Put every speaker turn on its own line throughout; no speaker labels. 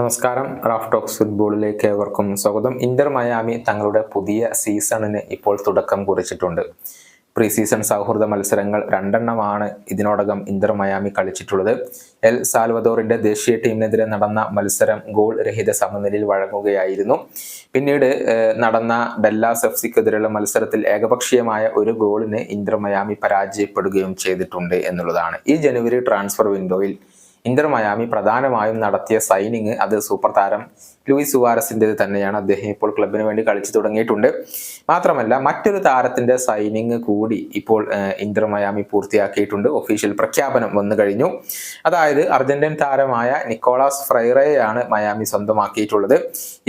നമസ്കാരം. Raf talks ഫുട്ബോളിലേക്ക് ഏവർക്കും സ്വാഗതം. ഇന്റർ മയാമി തങ്ങളുടെ പുതിയ സീസണിന് ഇപ്പോൾ തുടക്കം കുറിച്ചിട്ടുണ്ട്. പ്രീ സീസൺ സൗഹൃദ മത്സരങ്ങൾ രണ്ടെണ്ണമാണ് ഇതിനോടകം ഇന്റർ മയാമി കളിച്ചിട്ടുള്ളത്. എൽ സാൽവദോറിന്റെ ദേശീയ ടീമിനെതിരെ നടന്ന മത്സരം ഗോൾ രഹിത സമനിലയിൽ വഴങ്ങുകയായിരുന്നു. പിന്നീട് നടന്ന ഡെല്ലാസ് എഫ് സിക്കെതിരെയുള്ള മത്സരത്തിൽ ഏകപക്ഷീയമായ ഒരു ഗോളിന് ഇന്റർ മയാമി പരാജയപ്പെടുകയും ചെയ്തിട്ടുണ്ട് എന്നുള്ളതാണ്. ഈ ജനുവരി ട്രാൻസ്ഫർ വിൻഡോയിൽ ഇന്റർ മയാമി പ്രധാനമായും നടത്തിയ സൈനിങ് അത് സൂപ്പർ താരം ലൂയിസ് സുവാരസിന്റെത് തന്നെയാണ്. അദ്ദേഹം ഇപ്പോൾ ക്ലബിന് വേണ്ടി കളിച്ചു തുടങ്ങിയിട്ടുണ്ട്. മാത്രമല്ല മറ്റൊരു താരത്തിന്റെ സൈനിങ് കൂടി ഇപ്പോൾ ഇന്റർ മയാമി പൂർത്തിയാക്കിയിട്ടുണ്ട്. ഒഫീഷ്യൽ പ്രഖ്യാപനം വന്നു കഴിഞ്ഞു. അതായത് അർജന്റീൻ താരമായ നിക്കോളാസ് ഫ്രൈറയെയാണ് മയാമി സ്വന്തമാക്കിയിട്ടുള്ളത്.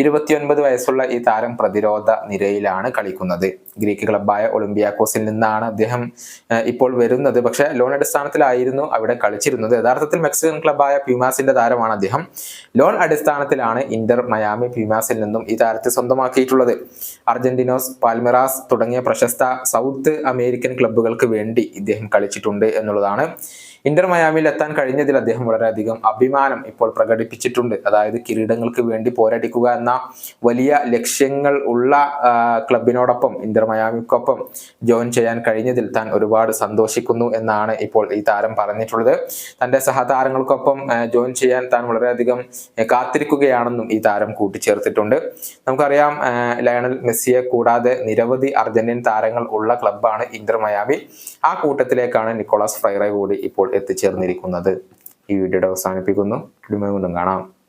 ഇരുപത്തിയൊൻപത് വയസ്സുള്ള ഈ താരം പ്രതിരോധ നിരയിലാണ് കളിക്കുന്നത്. ഗ്രീക്ക് ക്ലബായ ഒളിമ്പിയാക്കോസിൽ നിന്നാണ് അദ്ദേഹം ഇപ്പോൾ വരുന്നത്. പക്ഷേ ലോൺ അടിസ്ഥാനത്തിലായിരുന്നു അവിടെ കളിച്ചിരുന്നത്. യഥാർത്ഥത്തിൽ മെക്സിക്കൻ ക്ലബായ പ്യൂമാസിന്റെ താരമാണ് അദ്ദേഹം. ലോൺ അടിസ്ഥാനത്തിലാണ് ഇന്റർ മയാമി പ്യൂമാസിൽ നിന്നും ഈ താരത്തെ സ്വന്തമാക്കിയിട്ടുള്ളത്. അർജന്റീനോസ് പാൽമിറാസ് തുടങ്ങിയ പ്രശസ്ത സൗത്ത് അമേരിക്കൻ ക്ലബ്ബുകൾക്ക് വേണ്ടി ഇദ്ദേഹം കളിച്ചിട്ടുണ്ട് എന്നുള്ളതാണ്. ഇന്റർ മയാമിൽ എത്താൻ കഴിഞ്ഞതിൽ അദ്ദേഹം വളരെയധികം അഭിമാനം ഇപ്പോൾ പ്രകടിപ്പിച്ചിട്ടുണ്ട്. അതായത് കിരീടങ്ങൾക്ക് വേണ്ടി പോരടിക്കുക എന്ന വലിയ ലക്ഷ്യങ്ങൾ ഉള്ള ക്ലബിനോടൊപ്പം ഇന്റർ മയാമിക്കൊപ്പം ജോയിൻ ചെയ്യാൻ കഴിഞ്ഞതിൽ താൻ ഒരുപാട് സന്തോഷിക്കുന്നു എന്നാണ് ഇപ്പോൾ ഈ താരം പറഞ്ഞിട്ടുള്ളത്. തന്റെ സഹതാരങ്ങൾക്കൊപ്പം ജോയിൻ ചെയ്യാൻ താൻ വളരെയധികം കാത്തിരിക്കുകയാണെന്നും ഈ താരം കൂട്ടിച്ചേർത്തിട്ടുണ്ട്. നമുക്കറിയാം ലയണൽ മെസ്സിയെ കൂടാതെ നിരവധി അർജന്റീൻ താരങ്ങൾ ഉള്ള ക്ലബ്ബാണ് ഇന്റർ മയാമി. ആ കൂട്ടത്തിലേക്കാണ് നിക്കോളാസ് ഫ്രൈറെ കൂടി ഇപ്പോൾ എത്തിച്ചേർന്നിരിക്കുന്നത്. ഈ വീഡിയോയുടെ അവസാനിപ്പിക്കുന്നു. കാണാം.